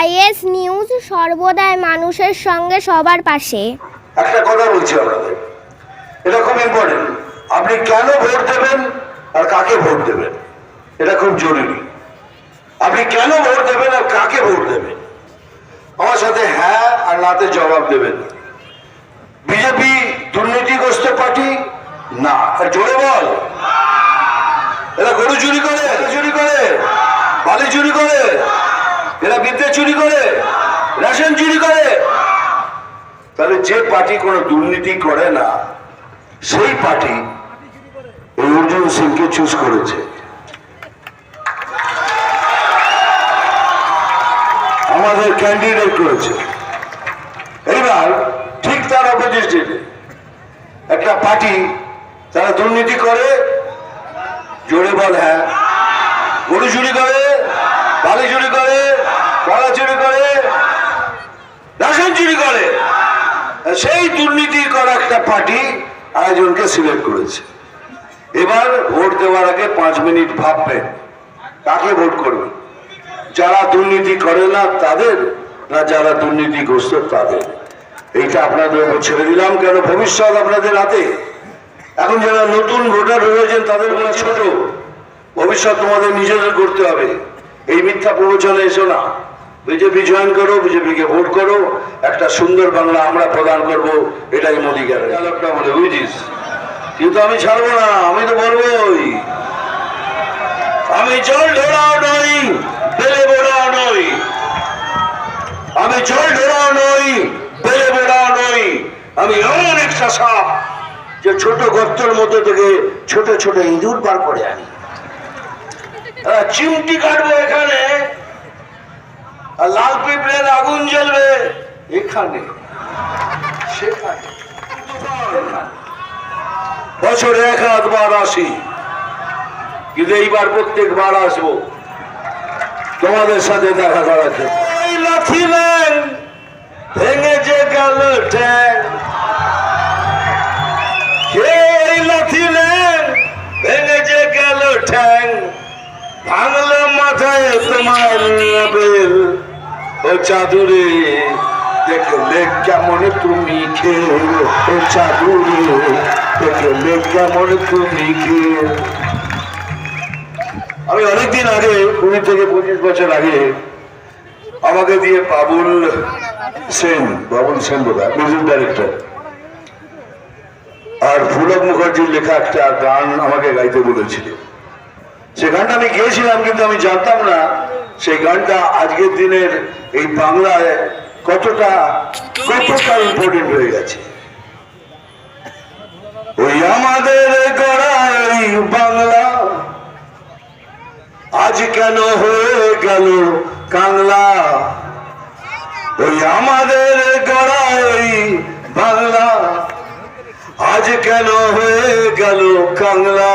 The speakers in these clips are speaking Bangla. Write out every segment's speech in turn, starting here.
আইএস নিউজ সর্বদাই মানুষের সঙ্গে সবার পাশে। একটা কথা বলছি আপনাদের। এটা খুব ইম্পর্টেন্ট আপনি কেন ভোট দেবেন আর কাকে ভোট দেবেন? এটা খুব জরুরি। আপনি কেন ভোট দেবেন আর কাকে ভোট দেবেন? আমার সাথে হ্যাঁ আর নাতে জবাব দেবেন। বিজেপি দুর্নীতিগ্রস্ত পার্টি? না। আর জোরে বল এরা গরু চুরি করে চুরি করে বালি চুরি করে এরা বিদ্যুৎ চুরি করে রেশন চুরি করে তাহলে যে পার্টি কোনো দুর্নীতি করে না, সেই পার্টি অর্জুন সিংকে চুজ করেছে। আমাদের ক্যান্ডিডেট করেছে। এইবার ঠিক তার অপোজিটে একটা পার্টি তারা দুর্নীতি করে, জোরে বল হ্যাঁ গরু চুরি করে, বালি চুরি করে কলা চুরি করে রেশন চুরি করে সেই দুর্নীতি করা একটা পার্টি আয়োজনকে সিলেক্ট করেছে। এবার ভোট দেওয়ার আগে পাঁচ মিনিট ভাববেন, কাকে ভোট করবেন? যারা দুর্নীতি করে না তাদের, না যারা দুর্নীতিগ্রস্ত তাদের? এইটা আপনাদের ছেড়ে দিলাম, কেন ভবিষ্যৎ আপনাদের হাতে? এখন যারা নতুন ভোটার রয়েছেন তাদের বলা ছোট। ভবিষ্যৎ তোমাদের নিজেদের করতে হবে। এই মিথ্যা প্রবচনে এসো না। বিজেপি জয়েন করো বিজেপিকে ভোট করো একটা সুন্দর বাংলা আমরা প্রদান করব এটাই মোদী গেল বলে বুঝিস কিন্তু আমি ছাড়বো না আমি তো বলবোই। আমি জল ঢোড়াও নই বেলে বোড়াও নই। আমি জল ঢোড়াও নই বেলে বোড়াও নই। আমি এমন একটা সাপ যে ছোট গর্তের মধ্যে থেকে ছোট ছোট ইঁদুর বার করে আনি। চিমটি কাটবো এখানে। আর লাল পিঁপড়ের আগুন জ্বলবে এখানে। সেখানে। বছরে এক আধবার আসি। কিন্তু এইবার প্রত্যেকবার আসব। তোমাদের সাথে দেখা করার জন্য। এই ভেঙে যে গেল ঠ্যাং এই লাথি ল্যাং ভেঙে যে গেল ঠ্যাং ভাঙলো মাথায় তোমার বেল চাদুরে দেখলে কেমন তুমি ও চাদুরে দেখলে কেমন তুমি খেল আমি অনেকদিন আগে, কুড়ি থেকে পঁচিশ বছর আগে, আমাকে দিয়ে বাবুল সেন বাবুল সেন বোধ মিউজিক ডাইরেক্টর। আর ফুলক মুখার্জির লেখা একটা গান আমাকে গাইতে বলেছিল। সে গানটা আমি গিয়েছিলাম, কিন্তু আমি জানতাম না সেই গানটা আজকের দিনের এই বাংলায় কতটা কতটা ইম্পর্টেন্ট হয়ে গেছে। ওই আমাদের গড়াই বাংলা আজ কেন হয়ে গেল কাংলা? ওই আমাদের গড়াই বাংলা আজ কেন হয়ে গেল কাংলা?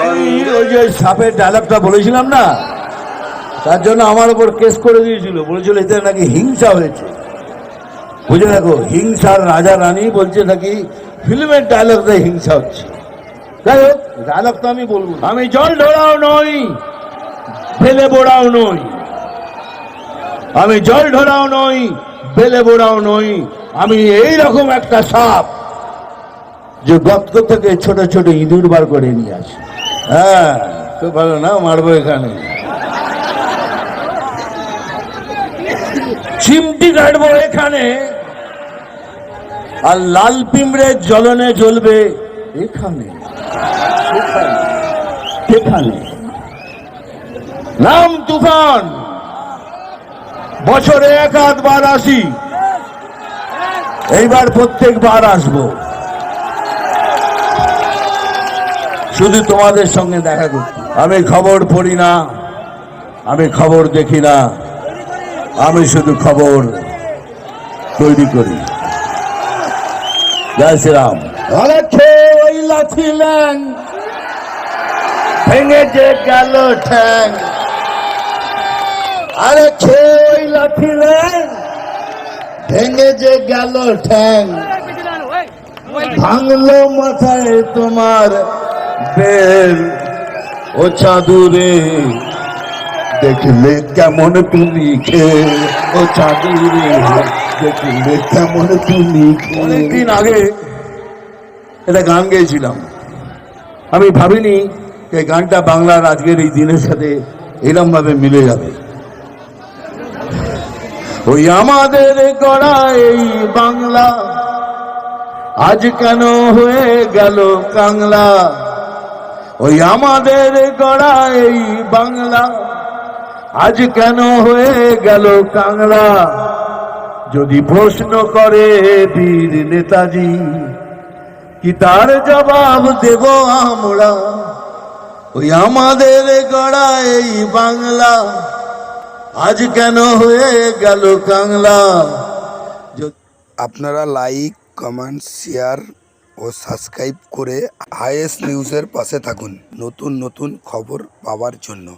ওই যে সাপের ডায়লগটা বলেছিলাম না, তার জন্য আমার উপর কেস করে দিয়েছিল। বলেছিল, এতে নাকি হিংসা হয়েছে। বুঝে দেখো হিংসার রাজা রানী বলছে নাকি ফিল্মের ডায়লগটা হিংসা হচ্ছে। যাই হোক ডায়লগ তো আমি বলব আমি জল ঢোড়াও নই, বেলে বোড়াও নই। আমি জল ঢোড়াও নই, বেলে বোড়াও নই। আমি এই রকম একটা সাপ, যে গর্ত থেকে ছোট ছোট ইঁদুর বার করে নিয়ে আসে। হ্যাঁ খুব ভালো না মারবো এখানে। চিমটি কাটবো এখানে। আর লাল পিঁমড়ের জ্বলনে জ্বলবে এখানে। সেখানে। নাম তুফান। বছরে এক আধবার আসি। এইবার প্রত্যেকবার আসব। শুধু তোমাদের সঙ্গে দেখা করতে। আমি খবর পড়ি না, আমি খবর দেখি না, আমি শুধু খবর তৈরি করি। জয় শ্রীরাম। ওই ভেঙে যে গেল ঠ্যাং। আরে খেয়ে ওই লাঠি ল্যাং, ভেঙে যে গেল ঠ্যাং। ভাঙলো মাথায় তোমার বেল ও চাদুরে। দেখলে কেমন তুমি খেয়ে ও চাদুরে। দেখলে কেমন তুমি অনেকদিন আগে এটা গান গেয়েছিলাম। আমি ভাবিনি এই গানটা বাংলার আজকের এই দিনের সাথে এরম ভাবে মিলে যাবে। ওই আমাদের গড়া এই বাংলা আজ কেন হয়ে গেল কাংলা? ওই আমাদের গড়া এই বাংলা। আজ কেন হয়ে গেল কাংলা যদি প্রশ্ন করে বীর নেতাজি, কি তার জবাব দেব আমরা? ওই আমাদের গড়া এই বাংলা। আজ কেন হয়ে গেল কাংলা আপনারা লাইক, কমেন্ট, শেয়ার ও সাবস্ক্রাইব করে আইএস নিউজের পাশে থাকুন। নতুন নতুন খবর পাওয়ার জন্য।